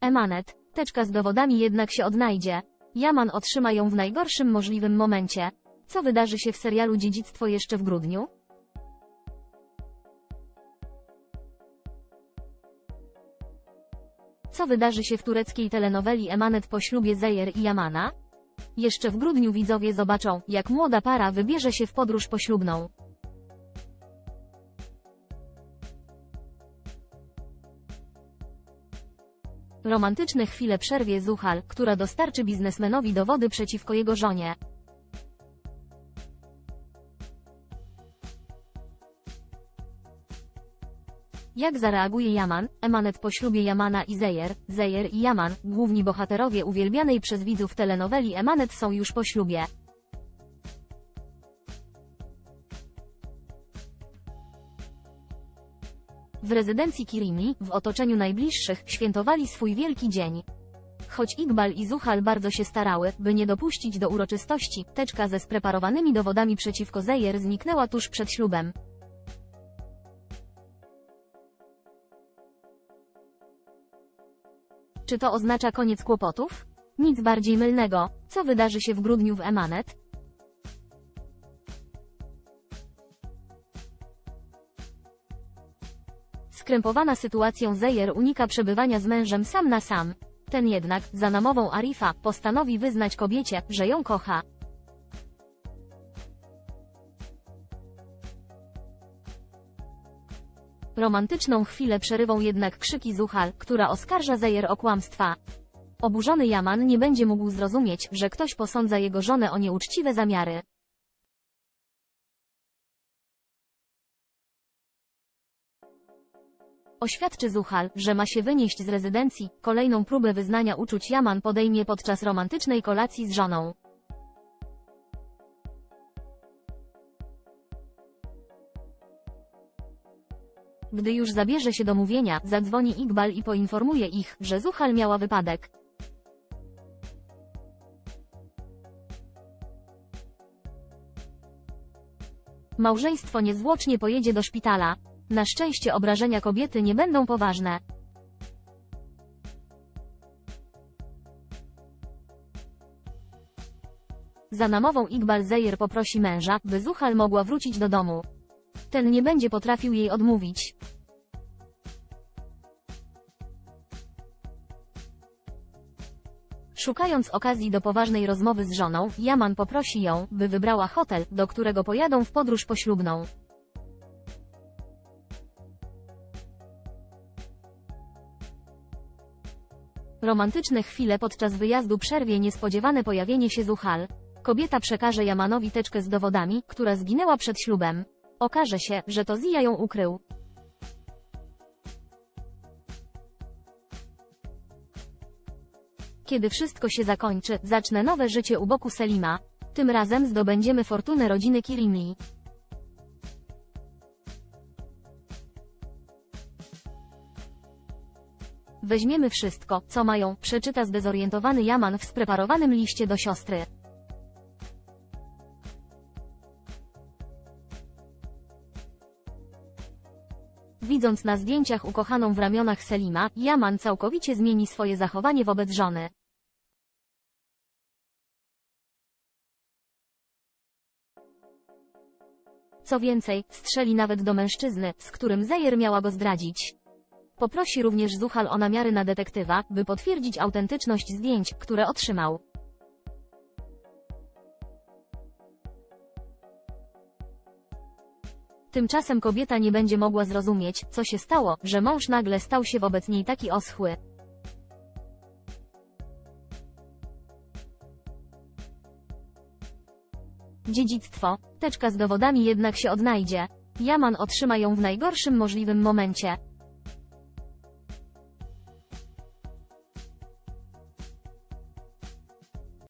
Emanet. Teczka z dowodami jednak się odnajdzie. Jaman otrzyma ją w najgorszym możliwym momencie. Co wydarzy się w serialu Dziedzictwo jeszcze w grudniu? Co wydarzy się w tureckiej telenoweli Emanet po ślubie Zeyer i Yamana? Jeszcze w grudniu widzowie zobaczą, jak młoda para wybierze się w podróż poślubną. Romantyczne chwile przerwie Zuhal, która dostarczy biznesmenowi dowody przeciwko jego żonie. Jak zareaguje Yaman, Emanet po ślubie Yamana i Zeyer, Zeyer i Yaman, główni bohaterowie uwielbianej przez widzów telenoweli Emanet są już po ślubie. W rezydencji Kirimi, w otoczeniu najbliższych, świętowali swój wielki dzień. Choć Iqbal i Zuhal bardzo się starały, by nie dopuścić do uroczystości, teczka ze spreparowanymi dowodami przeciwko Zeyer zniknęła tuż przed ślubem. Czy to oznacza koniec kłopotów? Nic bardziej mylnego. Co wydarzy się w grudniu w Emanet? Skrępowana sytuacją Zeyer unika przebywania z mężem sam na sam. Ten jednak, za namową Arifa, postanowi wyznać kobiecie, że ją kocha. Romantyczną chwilę przerywą jednak krzyki Zuhal, która oskarża Zeyer o kłamstwa. Oburzony Yaman nie będzie mógł zrozumieć, że ktoś posądza jego żonę o nieuczciwe zamiary. Oświadczy Zuhal, że ma się wynieść z rezydencji. Kolejną próbę wyznania uczuć Yaman podejmie podczas romantycznej kolacji z żoną. Gdy już zabierze się do mówienia, zadzwoni Iqbal i poinformuje ich, że Zuhal miała wypadek. Małżeństwo niezwłocznie pojedzie do szpitala. Na szczęście obrażenia kobiety nie będą poważne. Za namową Iqbal Zeyer poprosi męża, by Zuhal mogła wrócić do domu. Ten nie będzie potrafił jej odmówić. Szukając okazji do poważnej rozmowy z żoną, Yaman poprosi ją, by wybrała hotel, do którego pojadą w podróż poślubną. Romantyczne chwile podczas wyjazdu przerwie niespodziewane pojawienie się Zuhal. Kobieta przekaże Yamanowi teczkę z dowodami, która zginęła przed ślubem. Okaże się, że to Zia ją ukrył. Kiedy wszystko się zakończy, zacznę nowe życie u boku Selima. Tym razem zdobędziemy fortunę rodziny Kirimli. Weźmiemy wszystko, co mają, przeczyta zdezorientowany Yaman w spreparowanym liście do siostry. Widząc na zdjęciach ukochaną w ramionach Selima, Yaman całkowicie zmieni swoje zachowanie wobec żony. Co więcej, strzeli nawet do mężczyzny, z którym Zeyer miała go zdradzić. Poprosi również Zuhal o namiary na detektywa, by potwierdzić autentyczność zdjęć, które otrzymał. Tymczasem kobieta nie będzie mogła zrozumieć, co się stało, że mąż nagle stał się wobec niej taki oschły. Dziedzictwo. Teczka z dowodami jednak się odnajdzie. Yaman otrzyma ją w najgorszym możliwym momencie.